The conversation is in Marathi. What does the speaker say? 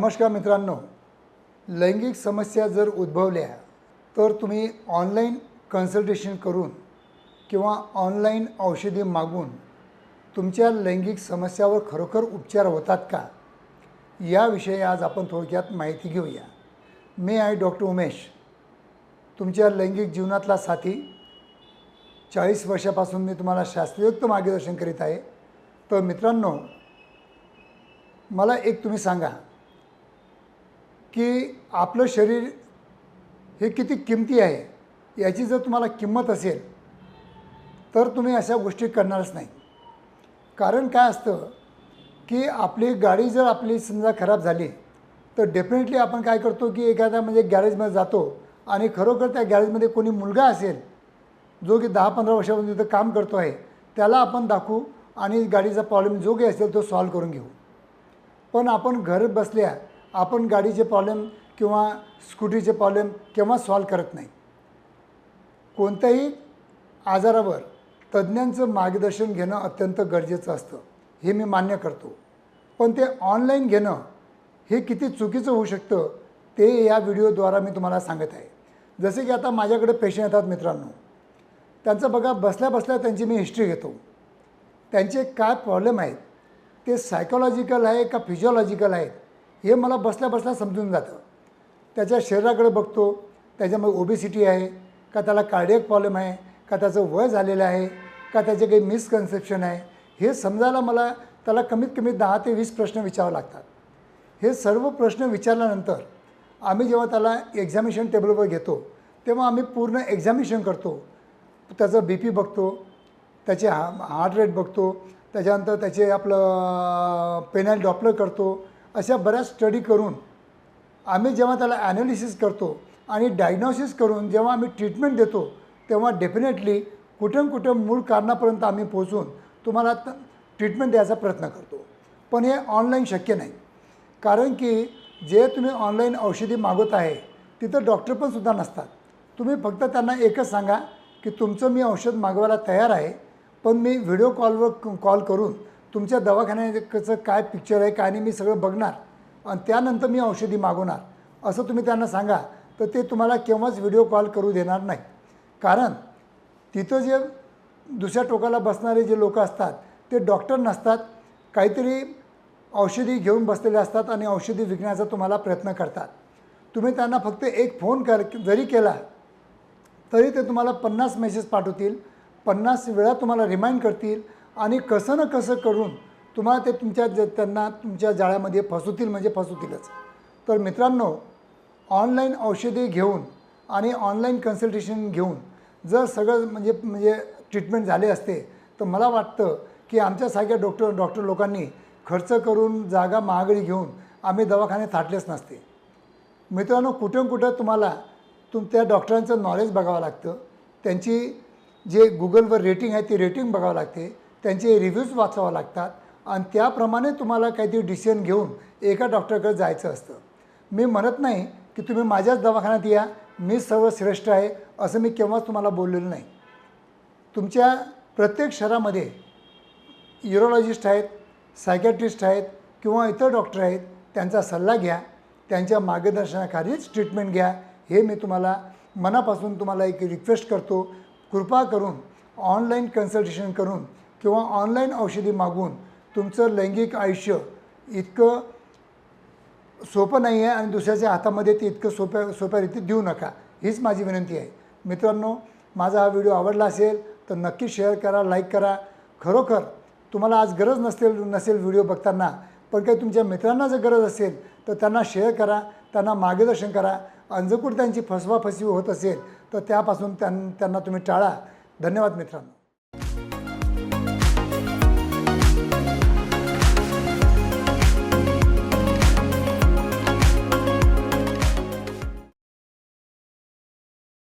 नमस्कार मित्रांनो. लैंगिक समस्या जर उद्भवल्या तर तुम्ही ऑनलाईन कन्सल्टेशन करून किंवा ऑनलाईन औषधी मागून तुमच्या लैंगिक समस्यावर खरोखर उपचार होतात का? याविषयी आज आपण थोडक्यात माहिती घेऊया. मी आहे डॉक्टर उमेश. तुमच्या लैंगिक जीवनातला साथी. चाळीस वर्षापासून मी तुम्हाला शास्त्रीयुक्त मार्गदर्शन करीत आहे. तर मित्रांनो मला एक तुम्ही सांगा. की आपलं शरीर हे किती किमती आहे याची जर तुम्हाला किंमत असेल तर तुम्ही अशा गोष्टी करणारच नाही. कारण काय असतं की आपली गाडी जर आपली समजा खराब झाली तर डेफिनेटली आपण काय करतो की एखाद्या म्हणजे गॅरेजमध्ये जातो आणि खरोखर त्या गॅरेजमध्ये कोणी मुलगा असेल जो की दहा पंधरा वर्षापासून तिथं काम करतो आहे त्याला आपण दाखवू आणि गाडीचा प्रॉब्लेम जो काही असेल तो सॉल्व करून घेऊ. पण आपण घर बसल्या आपण गाडीचे प्रॉब्लेम किंवा स्कूटीचे प्रॉब्लेम केव्हा सॉल्व करत नाही. कोणत्याही आजारावर तज्ज्ञांचं मार्गदर्शन घेणं अत्यंत गरजेचं असतं. हे मी मान्य करतो. पण ते ऑनलाईन घेणं हे किती चुकीचं होऊ शकतं ते या व्हिडिओद्वारा मी तुम्हाला सांगत आहे. जसे की आता माझ्याकडे पेशंट येतात मित्रांनो. त्यांचं बघा बसल्या बसल्या त्यांची मी हिस्ट्री घेतो. त्यांचे काय प्रॉब्लेम आहेत? ते सायकोलॉजिकल आहे का फिजिओलॉजिकल आहेत? हे मला बसल्या बसल्या समजून जातं. त्याच्या शरीराकडे बघतो त्याच्यामध्ये ओबेसिटी आहे का त्याला कार्डियक प्रॉब्लेम आहे का त्याचं वय झालेलं आहे का त्याचे काही मिसकन्सेप्शन आहे हे समजायला मला त्याला कमीत कमी दहा ते वीस प्रश्न विचारावे लागतात. हे सर्व प्रश्न विचारल्यानंतर आम्ही जेव्हा त्याला एक्झामिनेशन टेबलवर घेतो तेव्हा आम्ही पूर्ण एक्झामिनेशन करतो. त्याचं बी पी बघतो त्याचे हा हार्ट रेट बघतो त्याच्यानंतर त्याचे आपलं पेनल डॉपलर करतो अशा बऱ्याच स्टडी करून आम्ही जेव्हा त्याला ॲनालिसिस करतो आणि डायग्नॉसिस करून जेव्हा आम्ही ट्रीटमेंट देतो तेव्हा डेफिनेटली कुठं कुठं मूळ कारणापर्यंत आम्ही पोचून तुम्हाला त ट्रीटमेंट द्यायचा प्रयत्न करतो. पण हे ऑनलाईन शक्य नाही. कारण की जे तुम्ही ऑनलाईन औषधी मागवत आहे तिथं डॉक्टर पण सुद्धा नसतात. तुम्ही फक्त त्यांना एकच सांगा की तुमचं मी औषध मागवायला तयार आहे पण मी व्हिडिओ कॉलवर कॉल करून तुमच्या दवाखान्याचं काय पिक्चर आहे काय नाही मी सगळं बघणार. आणि त्यानंतर मी औषधी मागवणार. असं तुम्ही त्यांना सांगा तर ते तुम्हाला केव्हाच व्हिडिओ कॉल करू देणार नाही. कारण तिथं जे दुसऱ्या टोकाला बसणारे जे लोक असतात ते डॉक्टर नसतात काहीतरी औषधी घेऊन बसलेले असतात आणि औषधी विकण्याचा तुम्हाला प्रयत्न करतात. तुम्ही त्यांना फक्त एक फोन कर जरी केला तरी ते तुम्हाला पन्नास मेसेज पाठवतील पन्नास वेळा तुम्हाला रिमाइंड करतील आणि कसं ना कसं करून तुम्हाला ते तुमच्या ज त्यांना तुमच्या जाळ्यामध्ये फसवतील म्हणजे फसवतीलच. तर मित्रांनो ऑनलाईन औषधे घेऊन आणि ऑनलाईन कन्सल्टेशन घेऊन जर सगळं म्हणजे म्हणजे ट्रीटमेंट झाले असते तर मला वाटतं की आमच्यासारख्या डॉक्टर डॉक्टर लोकांनी खर्च करून जागा महागडी घेऊन आम्ही दवाखाने थाटलेच नसते. मित्रांनो कुठं कुठं तुम्हाला तुम त्या डॉक्टरांचं नॉलेज बघावं लागतं. त्यांची जे गुगलवर रेटिंग आहे ती रेटिंग बघावं लागते. त्यांचे रिव्ह्यूज वाचावं लागतात. आणि त्याप्रमाणे तुम्हाला काहीतरी डिसिजन घेऊन एका डॉक्टरकडे जायचं असतं. मी म्हणत नाही की तुम्ही माझ्याच दवाखान्यात या. मी सर्व श्रेष्ठ आहे असं मी केव्हाच तुम्हाला बोललेलं नाही. तुमच्या प्रत्येक शहरामध्ये युरोलॉजिस्ट आहेत सायकॅट्रिस्ट आहेत किंवा इतर डॉक्टर आहेत त्यांचा सल्ला घ्या. त्यांच्या मार्गदर्शनाखालीच ट्रीटमेंट घ्या. हे मी तुम्हाला मनापासून तुम्हाला एक रिक्वेस्ट करतो. कृपा करून ऑनलाईन कन्सल्टेशन करून किंवा ऑनलाईन औषधी मागून तुमचं लैंगिक आयुष्य इतकं सोपं नाही आहे आणि दुसऱ्याच्या हातामध्ये ते इतकं सोप्या सोप्या रीतीत देऊ नका. हीच माझी विनंती आहे. मित्रांनो माझा हा व्हिडिओ आवडला असेल तर नक्की शेअर करा लाईक करा. खरोखर तुम्हाला आज गरज नसेल नसेल व्हिडिओ बघताना पण काही तुमच्या मित्रांना जर गरज असेल तर त्यांना शेअर करा त्यांना मार्गदर्शन करा. आणि जर कुठे त्यांची फसवाफसवी होत असेल तर त्यापासून त्यां त्यांना तुम्ही टाळा. धन्यवाद मित्रांनो.